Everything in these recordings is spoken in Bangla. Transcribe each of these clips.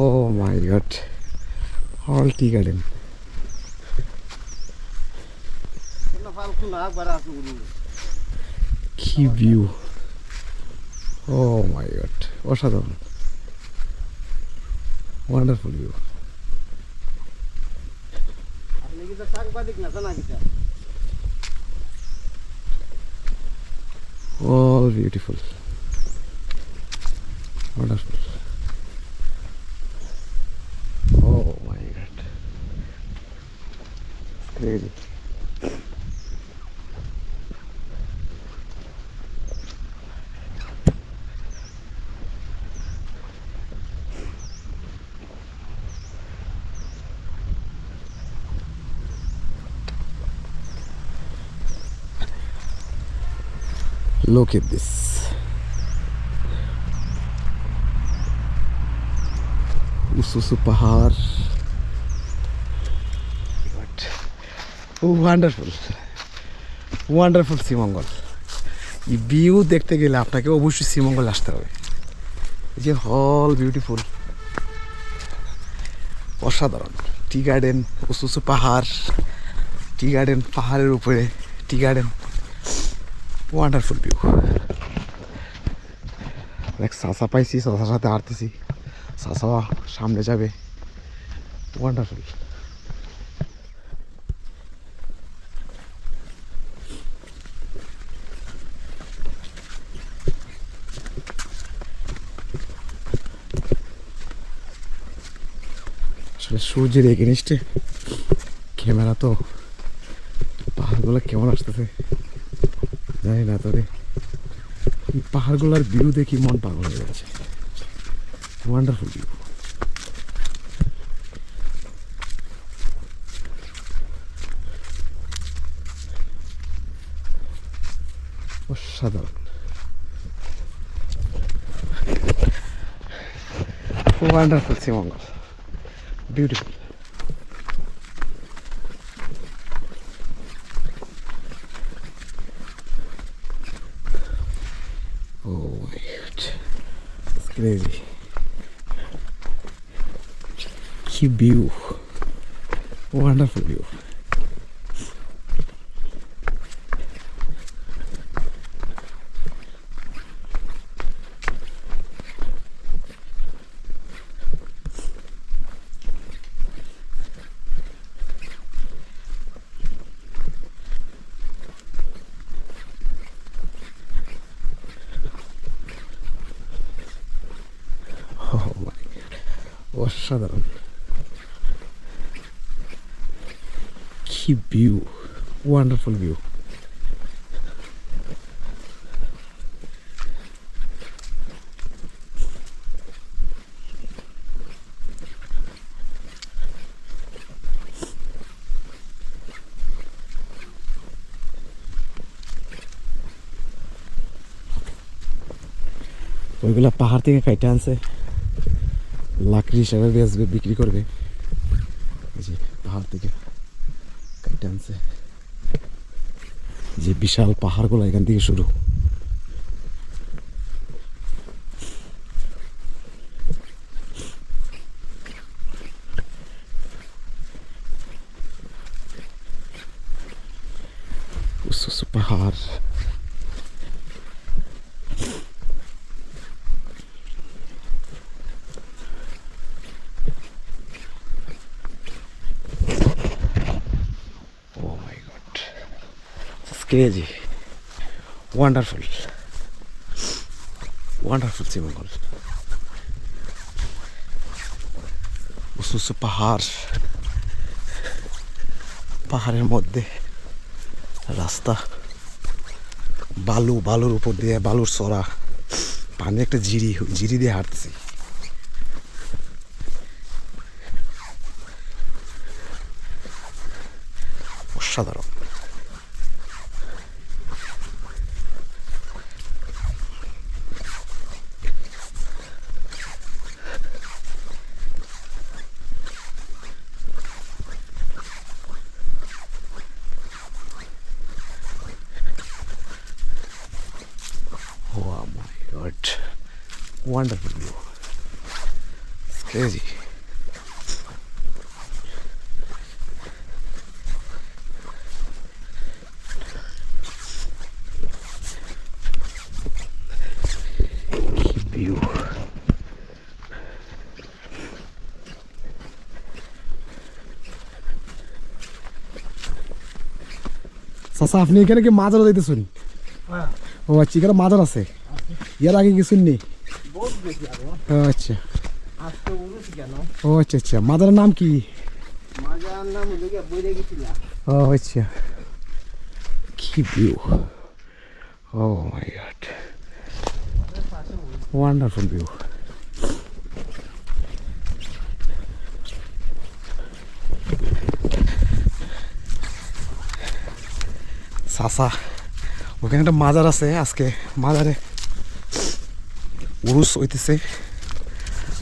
O my god all tea garden কি ভিউ ও মাই গড অসাধারণ। ওয়ান্ডারফুল ভিউ সাংবাদিক না জানা কিটা all beautiful. Wonderful oh my god it's crazy Look at this. উঁচু উঁচু পাহাড় ওয়ান্ডারফুল ওয়ান্ডারফুল শ্রীমঙ্গল। এই ভিউ দেখতে গেলে আপনাকে অবশ্যই শ্রীমঙ্গল আসতে হবে। এই যে হল বিউটিফুল অসাধারণ। টি গার্ডেন উঁচু উঁচু পাহাড়। টি গার্ডেন পাহাড়ের উপরে টি গার্ডেন ওয়ান্ডারফুল ভিউ অনেক সাসা পাইছি, সাসার সাথে হাঁটতেছি। সাসা সামনে যাবে। ওয়ান্ডারফুল আসলে সূর্যের এগেনিস্টে ক্যামেরা তো পাহাড়গুলো কেমন আসতেছে? জানি না তবে পাহাড়গুলোর ভিউ দেখি মন পাগল হয়ে যাচ্ছে ওয়ান্ডারফুল ভিউ অসাধারণ। Wonderful Sreemangal. Beautiful Oh my god. It's crazy. কি view wonderful view Oh my god. অসাধারণ কি ভিউ ওয়ান্ডারফুল ভিউ ওইগুলা পাহাড় থেকে কাইটে আনছে লাকড়ি হিসাবে বেচবে বিক্রি করবে। যে পাহাড় থেকে কাইটে আনছে। যে বিশাল পাহাড়গুলো এখান থেকে শুরু উঁচু উঁচু পাহাড় Oh my god. Crazy. Wonderful. Wonderful Sreemangal উঁচু উঁচু পাহাড়। পাহাড়ের মধ্যে রাস্তা। বালু, বালুর উপর দিয়ে, বালুর চড়া পানি একটা জিরি জিরি দিয়ে হাঁটতেছি। অসাধারণ Oh my god. Wonderful. View. It's crazy কি ভিউ চাচা আপনি এখানে কি মাজার যাইতেছেন হ্যাঁ। ও আচ্ছা এখানে মাজার আছে। এর আগে কিছুন নেই বহুত বেশি আরও ও আচ্ছা। ও আচ্ছা আচ্ছা। মাজারের নাম কি? ও আচ্ছা। কি view oh my god. Wonderful view সাসা ওখানে একটা মাজার আছে আজকে। মাজারে উরুস হইতেছে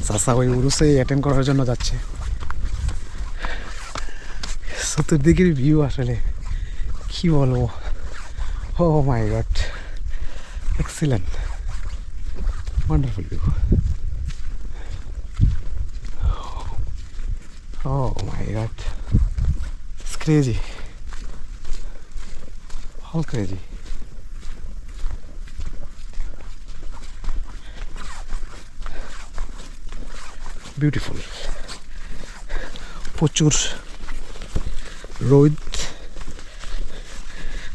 সাসা ওই উরুসে অ্যাটেন্ড করার জন্য যাচ্ছে চতুর্দিকের ভিউ আসলে কি বলব ও my god excellent wonderful view. Oh my god. It's crazy. All Beautiful. প্রচুর রোদ,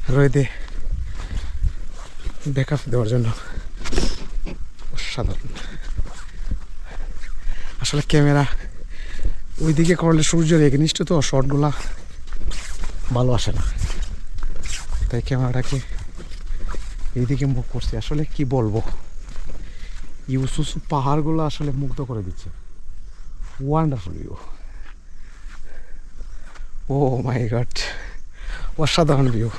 রোদে ব্যাকআপ দেওয়ার জন্য অসাধারণ। আসলে ক্যামেরা ওইদিকে করলে সূর্যের এগনিষ্ঠ তো শর্টগুলা ভালো আসে না। তাই ক্যামেরাটাকে এইদিকে মুখ করছি। আসলে কি বলব? ইউসুসু পাহাড়গুলো আসলে মুগ্ধ করে দিচ্ছে। Wonderful view oh my god অসাধারণ ভিউ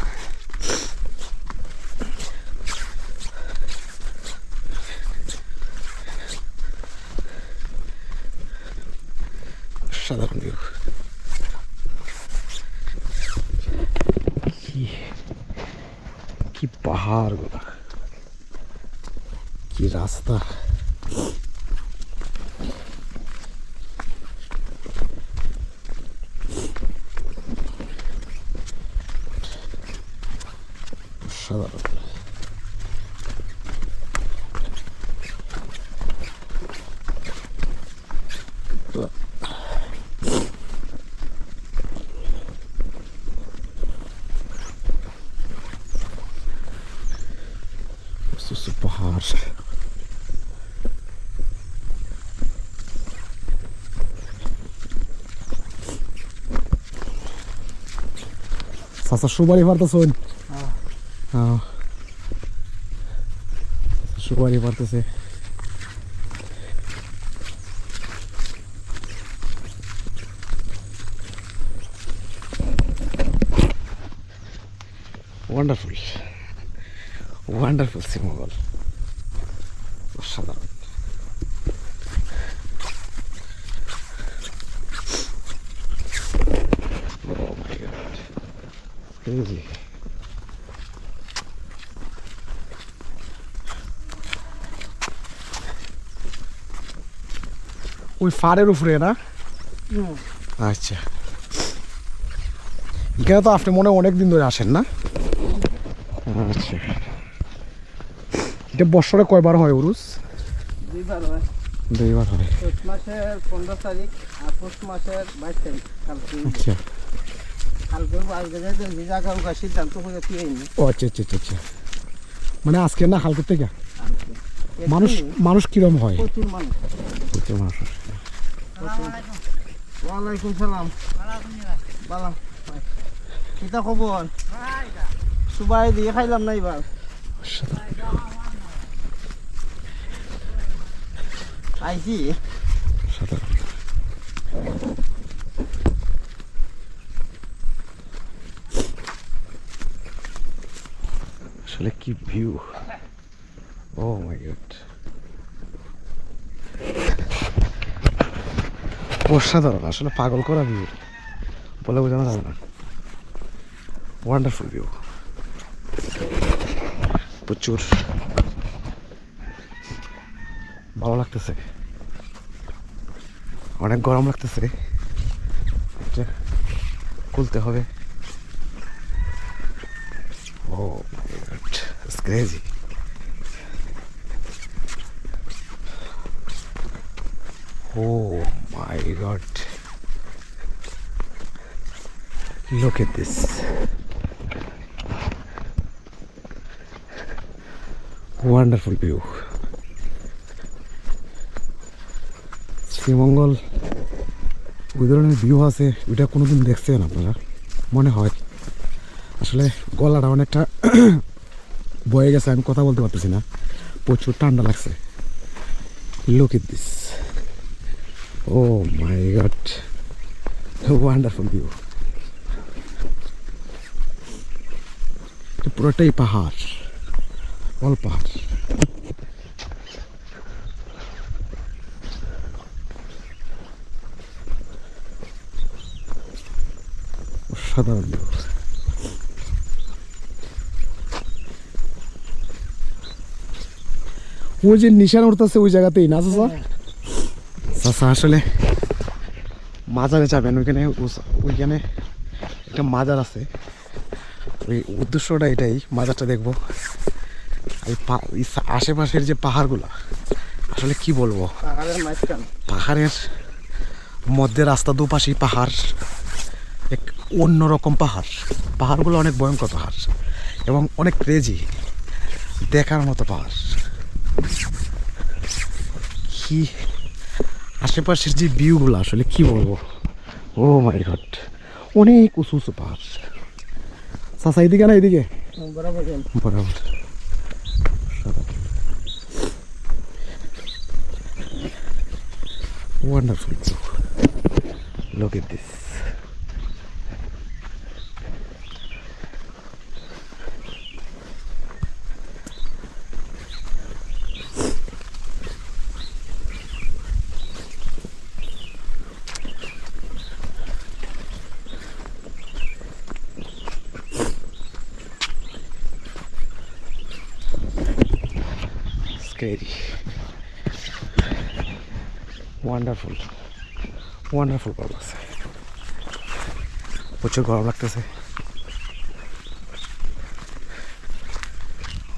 সাধারণ ভিউ কি কি পাহাড়গুলা কি রাস্তা সাধারণ Su পাহাড় চাচা সুপারি পারতেছেন হ্যাঁ হ্যাঁ সুপারি পারতেছে ওয়ান্ডারফুল ওয়ান্ডারফুল সিমগল অসাধারণ Oh my god. Crazy. ওই ফাড়ের উপরে না। আচ্ছা। এখানে তো আপনি মনে হয় অনেক দিন ধরে আসেন না? আচ্ছা। এটা বছরে কয়বার হয় উরুস? দুইবার হয়। দুইবার হয়। মাসের পনেরো তারিখ আর পৌষ মাসের বাইশ তারিখ। আচ্ছা। আচ্ছা আচ্ছা আচ্ছা আচ্ছা। মানে আজকে না কালকে থেকে? মানুষ মানুষ কিরম হয়? প্রচুর মানুষ। ওয়ালাইকুম সালাম। বালা। কিতা খবর? সুবাই দিয়ে খাইলাম না এবার। অসাধারণ, আইছি অসাধারণ। আসলে কি ভিউ ও মাই গড অসাধারণ, আসলে পাগল করা ভিউ। বলে বোঝানো যাবে না। ওয়ান্ডারফুল ভিউ প্রচুর। ভালো লাগতেছে। অনেক গরম লাগতেছে। খুলতে হবে ও it's crazy Oh my god. Look at this. Wonderful view. Sreemangal, ওই ধরনের ভিউ আছে, ওইটা কোনোদিন দেখছেন আপনারা মনে হয় আসলে গলাটা অনেকটা বয়ে গেছে, আমি কথা বলতে পারতেছি না। প্রচুর ঠান্ডা লাগছে। Look it this oh my god wonderful view পুরোটাই পাহাড়। অল পাহাড়। অসাধারণ ভিউ ওই যে নিশান উঠতেছে ওই জায়গাতেই না চাচা? চাচা আসলে মাজারে যাবেন ওইখানে ওইখানে একটা মাজার আছে। ওই উদ্দেশ্যটা এটাই মাজারটা দেখব। এই আশেপাশের যে পাহাড়গুলা আসলে কি বলব? পাহাড়ের পাহাড়ের মধ্যে রাস্তা দুপাশেই পাহাড় এক অন্যরকম পাহাড়। পাহাড়গুলো অনেক ভয়ঙ্কর পাহাড় এবং অনেক ক্রেজি দেখার মতো পাহাড়। কি আশেপাশের যে ভিউগুলো আসলে কি বলব ও মাই ঘট অনেক উঁচু উঁচু পাহাড় চাষা এদিকে না এদিকে বরাবর। বরাবর Wonderful view. Look at this. Scary. Wonderful wonderful ভালো প্রচুর গরম লাগতেছে।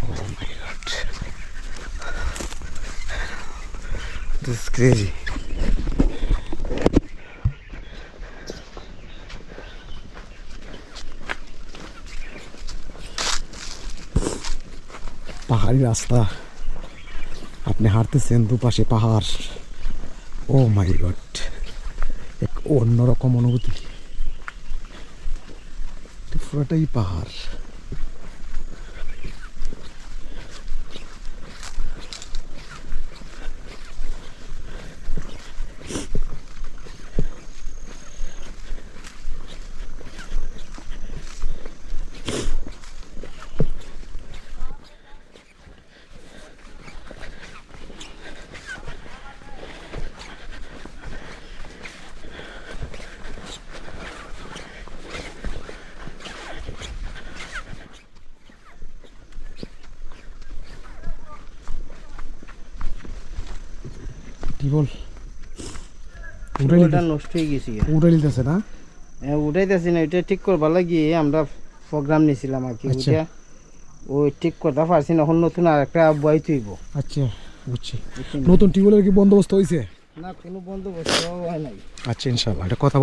Oh This is crazy. পাহাড়ি রাস্তা। আপনি হাঁটতেছেন দুপাশে পাহাড়। ও মাই গড এক অন্যরকম অনুভূতি। পুরোটাই পাহাড়। টিবল। ওটা নষ্ট হয়ে গেছি নিতেছে না? হ্যাঁ উঠাইতেছি না ওইটা ঠিক করবার লাগিয়ে আমরা প্রোগ্রাম নিয়েছিলাম আর কি আচ্ছা। ওইটা ওই ঠিক করতে পারছি না এখন নতুন আর একটা বই তুইব আচ্ছা বুঝছি। নতুন টিউবওয়েলের কি বন্দোবস্ত হয়েছে না কোনো বন্দোবস্ত হয় নাই। আচ্ছা ইনশাল্লাহ এটা কথা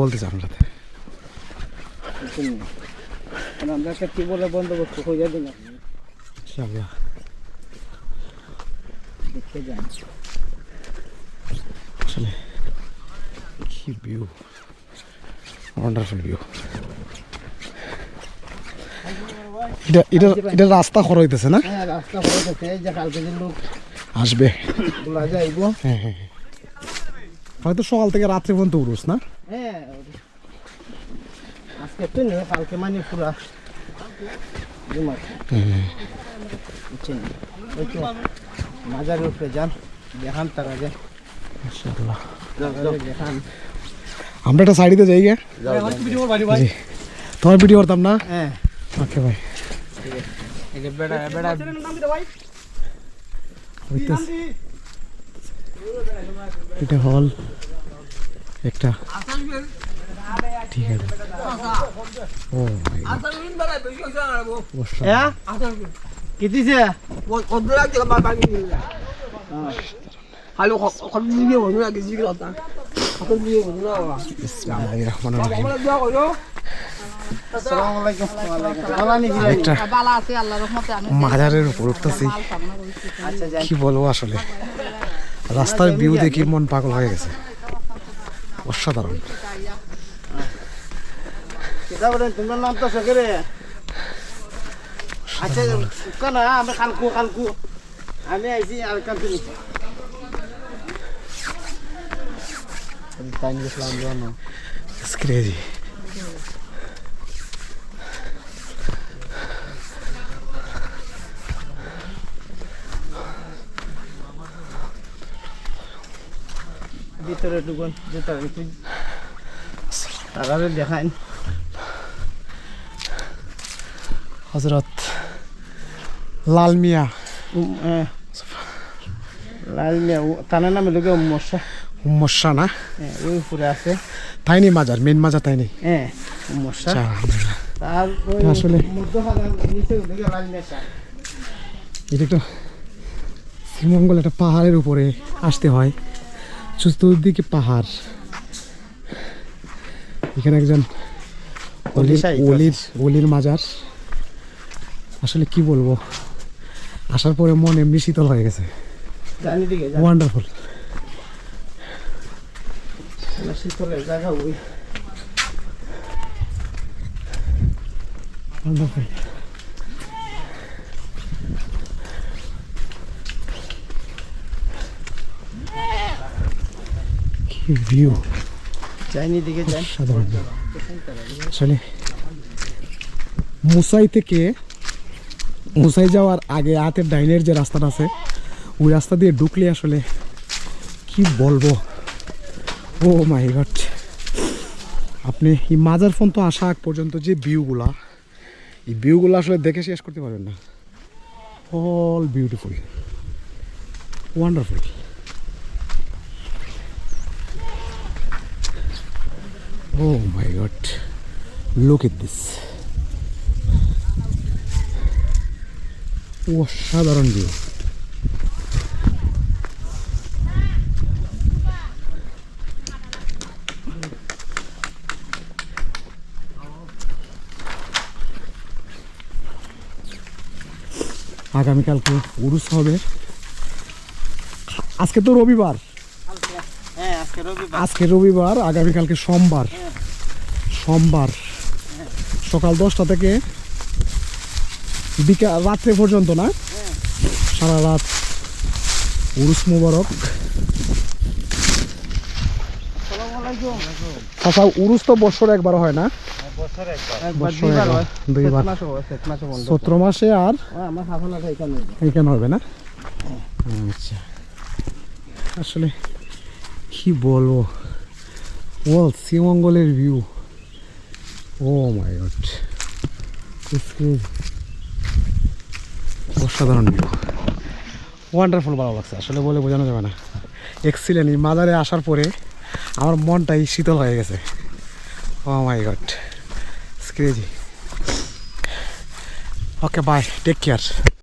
নতুন না। কারণ আমরা একটা টিউবওয়েলের বন্দোবস্ত হয়ে যাবে না ইনশাল্লাহ দেখতে যান। আসলে। কি ভিউ ওয়ান্ডারফুল ভিউ এটা এটা এটা রাস্তা খর হইতেছে না? হ্যাঁ রাস্তা এই যে কালকে যে লোক আসবে। যাইব হ্যাঁ হ্যাঁ হ্যাঁ। হয়তো সকাল থেকে রাত্রে পর্যন্ত উড়ুস না? হ্যাঁ আজকে তো নেই কালকে মানে পুরা মাজারের উপরে যান দেখান তার দেখান আমরা একটা সাইডে যাই গে জি তোমার ভিডিও করতাম না হ্যাঁ ওকে ভাই বেড়া বেড়া হইতেছে এটা হল একটা ঠিক আছে ও মাই গড হ্যাঁ কি দিছে Hallo, kan du lige være nu, jeg kan আল্লাহর রহমতে আমি মাজারের উপর উঠতেছি। আচ্ছা কি বলব আসলে? রাস্তার ভিউ দেখি মন পাগল হয়ে গেছে। অসাধারণ। তোমার নাম তো সকেরে আচ্ছা কেন আমি কালকু কালকু আমি আইছি আর কালকু টাইম গেছিলাম জানো It's crazy. ভিতরে ঢুকুন যেটা একটু তারারে দেখাইন হজরত লাল মিয়া উম, এ, লাল মিয়া ও- তার নামে লোকে মশা মশা না ওই উপরে আছে। তাই মাজার মেন মাজার তাই নি হ্যাঁ আচ্ছা, তার আসলে-। এটা শ্রীমঙ্গল একটা পাহাড়ের উপরে আসতে হয়। চতুর্দিকে পাহাড়। এখানে একজন অলির অলির অলির মাজার। আসলে কি বলব? আসার পরে মন এমনি শীতল হয়ে গেছে। ওয়ান্ডারফুল শীতলের জায়গা ওই ভিউ চাইনি দিকে যাই। সাধারণ আসলে মুসাই থেকে মুসাই যাওয়ার আগে হাতের ডাইনের যে রাস্তাটা আছে ওই রাস্তা দিয়ে ঢুকলে আসলে কি বলব? ও মাই গড আপনি এই মাজার ফোন তো আসা আগ পর্যন্ত যে ভিউগুলা এই ভিউগুলো আসলে দেখে শেষ করতে পারবেন না। All beautiful wonderful Oh my god. Look at this. অসাধারণ ভিউ আগামীকালকে উরুস হবে। আজকে তো রবিবার। আজকে রবিবার, আগামীকালকে সোমবার। সোমবার। সকাল দশটা থেকে বিকাল রাত্রে পর্যন্ত না? সারা রাত উরুস মুবারক। আচ্ছা উরুস তো বছর একবার হয় না? দুইবার একবার, দুইবার। চৈত মাসে আর? আমার হাফনাটা এখানে এখানে হবে। না? আচ্ছা। আসলে কি বলব? ওয়াল শ্রীমঙ্গলের ভিউ ও মাই গড অসাধারণ ভিউ ওয়ান্ডারফুল ভালো লাগছে। আসলে বলে বোঝানো যাবে না। এক্সিলেন্ট এই মাজারে আসার পরে আমার মনটাই শীতল হয়ে গেছে। ও my god crazy okay bye take care